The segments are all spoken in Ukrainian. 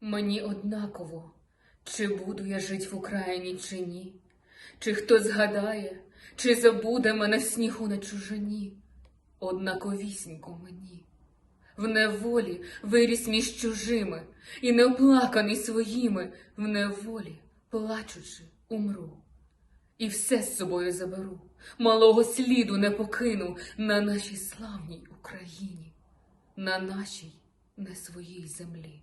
Мені однаково, чи буду я жить в Україні, чи ні, чи хто згадає, чи забуде мене снігу на чужині, однаковісінько мені. В неволі виріс між чужими, і не оплаканий своїми, в неволі, плачучи, умру. І все з собою заберу, малого сліду не покину на нашій славній Україні, на нашій не своїй землі.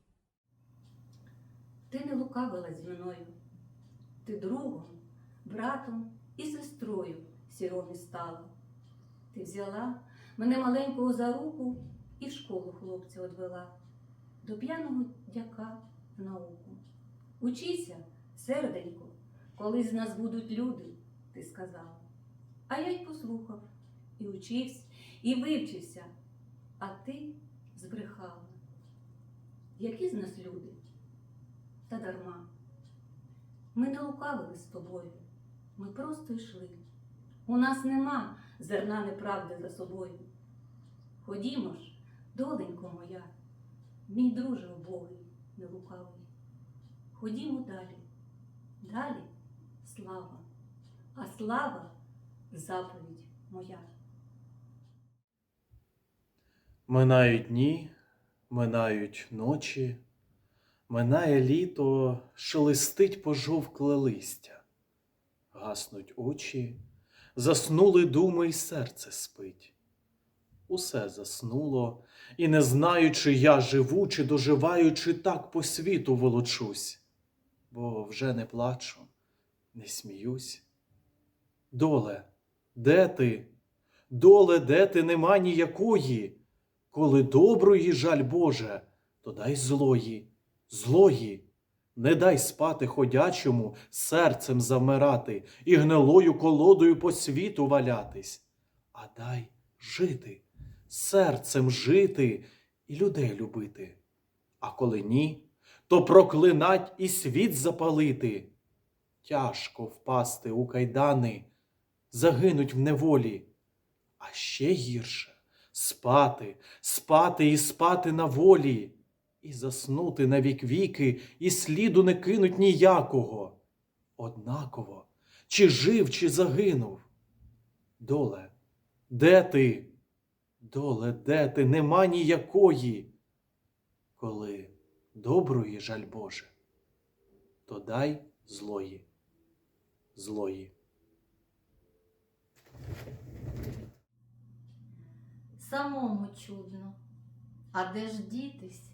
Лукавила мною. Ти другом, братом і сестрою сіромі стала. Ти взяла мене маленького за руку і в школу хлопця одвела, до п'яного дяка в науку. Учися, серденько, колись з нас будуть люди, ти сказала. А я й послухав, і учився, і вивчився, а ти збрехала. Які з нас люди? Та дарма. Ми не лукавили з тобою, ми просто йшли. У нас нема зерна неправди за собою. Ходімо ж, доленько моя, мій друже убогий, не лукавий. Ходімо далі, далі слава, а слава заповідь моя. Минають дні, минають ночі, минає літо, шелестить пожовкле листя, гаснуть очі, заснули думи й серце спить. Усе заснуло, і не знаючи, я живу, чи доживаючи, так по світу волочусь, бо вже не плачу, не сміюсь. Доле, де ти? Доле, де ти нема ніякої? Коли доброї жаль Боже, то дай злої, злої. Не дай спати ходячому, серцем замирати і гнилою колодою по світу валятись, а дай жити, серцем жити і людей любити. А коли ні, то проклинать і світ запалити. Тяжко впасти у кайдани, загинуть в неволі, а ще гірше спати, спати і спати на волі, і заснути на вік віки, і сліду не кинуть ніякого. Однаково, чи жив, чи загинув. Доле, де ти? Доле, де ти? Нема ніякої. Коли доброї жаль Боже, то дай злої, злої. самому чудно. А де ж дітись?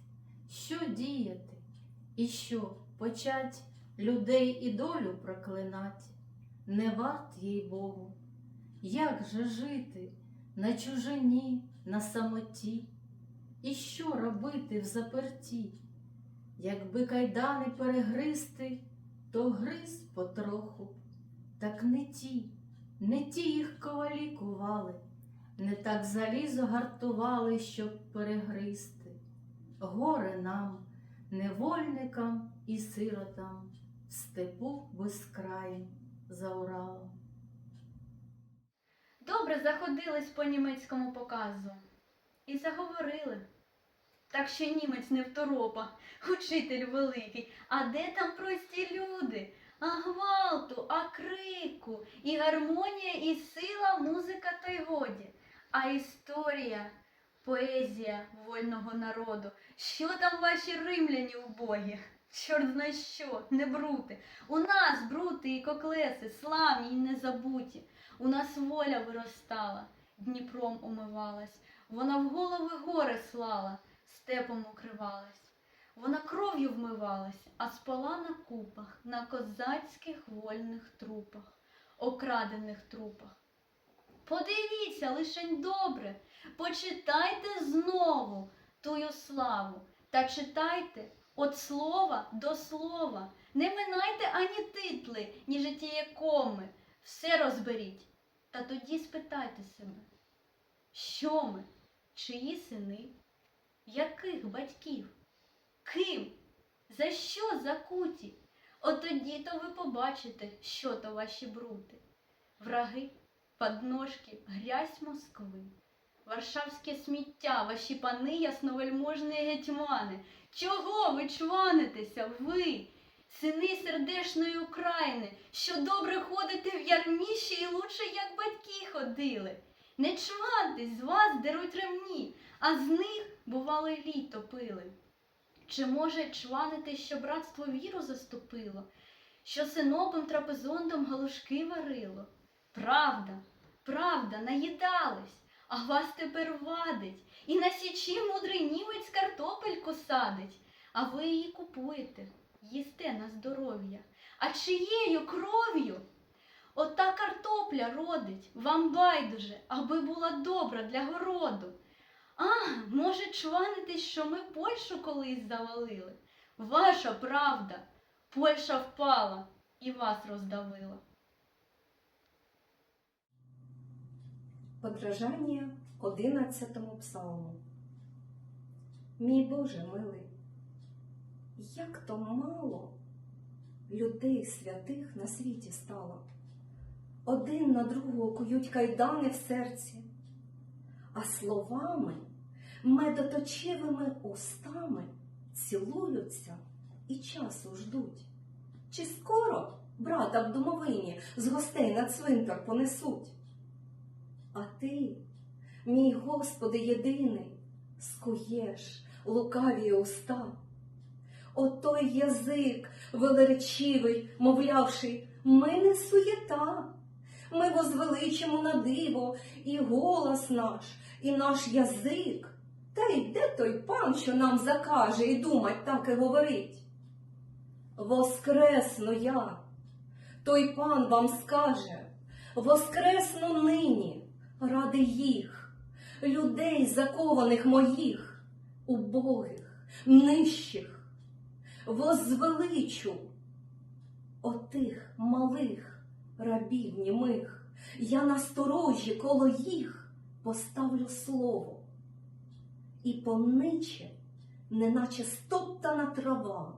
Що діяти? І що почать людей і долю проклинать? Не варт їй Богу. Як же жити на чужині, на самоті? І що робити в заперті? Якби кайдани перегризти, то гриз потроху. Так не ті, не ті їх ковалі кували. Не так залізо гартували, щоб перегризти. Горе нам, невольникам і сиротам, в степу безкраїм за Уралом. Добре заходились по німецькому показу і заговорили. Так що німець не второпа, учитель великий, а де там прості люди? А гвалту, а крику, і гармонія, і сила, музика то й годі, а історія, поезія вольного народу. Що там ваші римляні убогі? Чорт зна що, не брути. У нас брути і коклеси, славні й незабуті. У нас воля виростала, Дніпром умивалась, вона в голови гори слала, степом укривалась. Вона кров'ю вмивалась, а спала на купах, на козацьких вольних трупах, окрадених трупах. Подивіться лишень добре, почитайте знову тую славу та читайте від слова до слова, Не минайте ані титли, ні життєє коми. Все розберіть. Та тоді спитайте себе, що ми, чиї сини, яких батьків, ким, за що закуті? От тоді то ви побачите, що то ваші брути. Враги, подножки, грязь Москви. Варшавське сміття, ваші пани ясновельможні гетьмани. Чого ви чванитеся, ви, сини сердешної України, що добре ходите в ярміші і лучше, як батьки ходили? Не чвантесь, з вас деруть ремні, а з них, бувало, літо пили. Чи може чванити, що братство віру заступило, що синопом трапезондом галушки варило? Правда, правда, наїдались, а вас тепер вадить, і на січі мудрий німець картопельку садить, а ви її купуєте, їсте на здоров'я. А чиєю кров'ю? Ота картопля родить, вам байдуже, аби була добра для городу. А, може, чванитесь, що ми Польщу колись завалили? Ваша правда, Польща впала і вас роздавила. Подражання одинадцятому псалму. Мій Боже милий, як то мало людей святих на світі стало. Один на другого кують кайдани в серці, а словами, медоточивими устами цілуються і часу ждуть. Чи скоро брата в домовині з гостей на цвинтар понесуть? А ти, мій Господи єдиний, скуєш лукаві уста. Отой язик велеречивий, мовлявши, ми не суєта, ми возвеличимо на диво і голос наш, і наш язик. Та й де той пан, що нам закаже і думать так і говорить? Воскресну я, той пан вам скаже, воскресну нині ради їх, людей, закованих моїх, убогих, нижчих, возвеличу отих малих рабів німих, я насторожі коло їх поставлю слово, і пониче, неначе стоптана трава,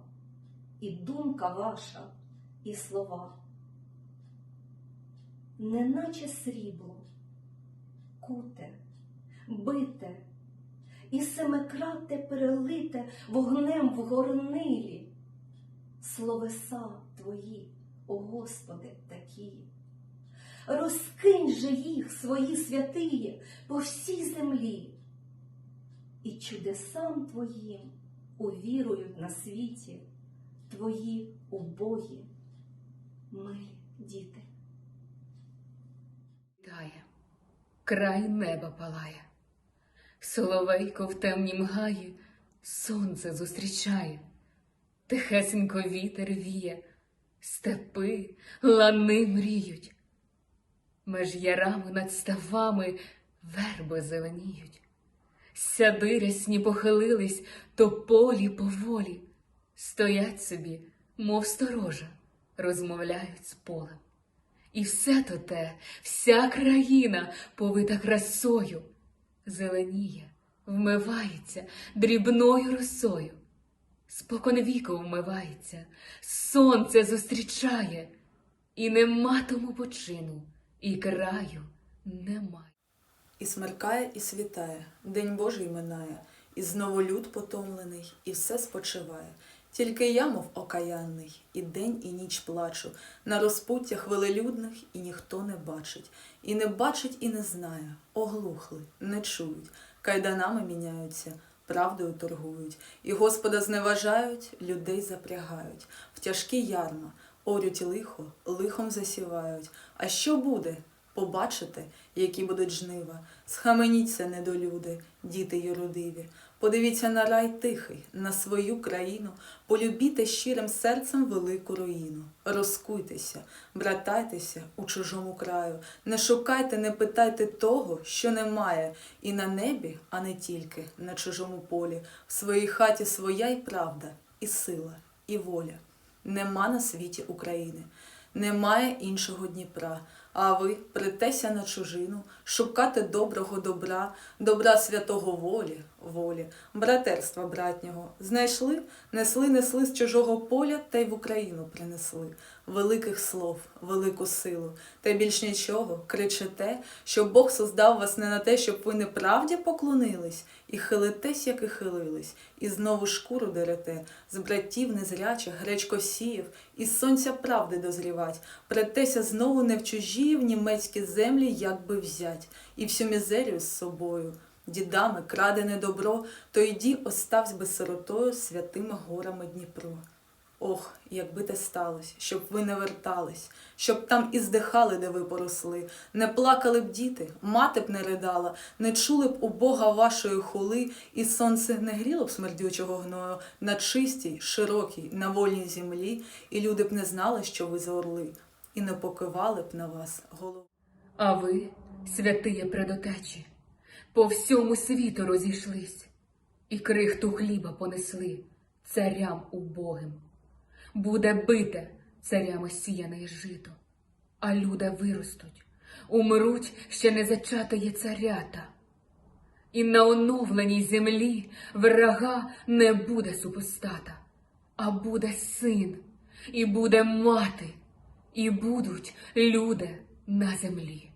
і думка ваша, і слова, неначе срібло куте, бите і семикрате перелите вогнем в горнилі. Словеса твої, о Господи, такі. Розкинь же їх свої святиї по всій землі, і чудесам твоїм увірують на світі твої убогі, милі діти. Тає, край неба палає, Соловейко в темнім гаї сонце зустрічає, тихесенько вітер віє, степи, лани мріють, меж ярами над ставами верби зеленіють, сяди рясні похилились, то полі поволі, стоять собі, мов сторожа, розмовляють з полем. І все то те, вся країна повита красою, зеленіє, вмивається дрібною росою, споконвіку вмивається, сонце зустрічає, і нема тому почину, і краю немає. І смеркає, і світає, День Божий минає, і знову люд потомлений, і все спочиває. Тільки я, мов окаянний, і день, і ніч плачу, на розпуттях велелюдних і ніхто не бачить, і не бачить, і не знає, оглухли, не чують, кайданами міняються, правдою торгують, і Господа зневажають, людей запрягають, в тяжкі ярма, орють лихо, лихом засівають. А що буде? Побачите, які будуть жнива, схаменіться, недолюди, діти юродиві. Подивіться на рай тихий, на свою країну, полюбіте щирим серцем велику руїну. Розкуйтеся, братайтеся у чужому краю, не шукайте, не питайте того, що немає, і на небі, а не тільки на чужому полі, в своїй хаті своя й правда, і сила, і воля. Нема на світі України, немає іншого Дніпра. А ви притеся на чужину, шукати доброго добра, добра святого волі, волі, братерства братнього. Знайшли, несли, несли з чужого поля та й в Україну принесли. Великих слов, велику силу, та більш нічого кричите, що Бог создав вас не на те, щоб ви неправді поклонились, і хилитесь, як і хилились, і знову шкуру дерете, з братів незрячих гречко сіяв, із сонця правди дозрівать, претеся знову не в чужі, в німецькі землі, як би взять, і всю мізерію з собою. Дідами крадене добро, то йді оставсь би сиротою святими горами Дніпро. Ох, якби те сталося, щоб ви не вертались, щоб там і здихали, де ви поросли, не плакали б діти, мати б не ридала, не чули б у Бога вашої хули, і сонце не гріло б смердючого гною на чистій, широкій, на вольній землі, і люди б не знали, що ви за орли, і не покивали б на вас голову. А ви, святиє предотечі, по всьому світу розійшлись, і крихту хліба понесли царям убогим. Буде бите царями сіяне жито, а люди виростуть, умруть ще не зачатої царята. І на оновленій землі врага не буде супостата, а буде син, і буде мати, і будуть люди на землі.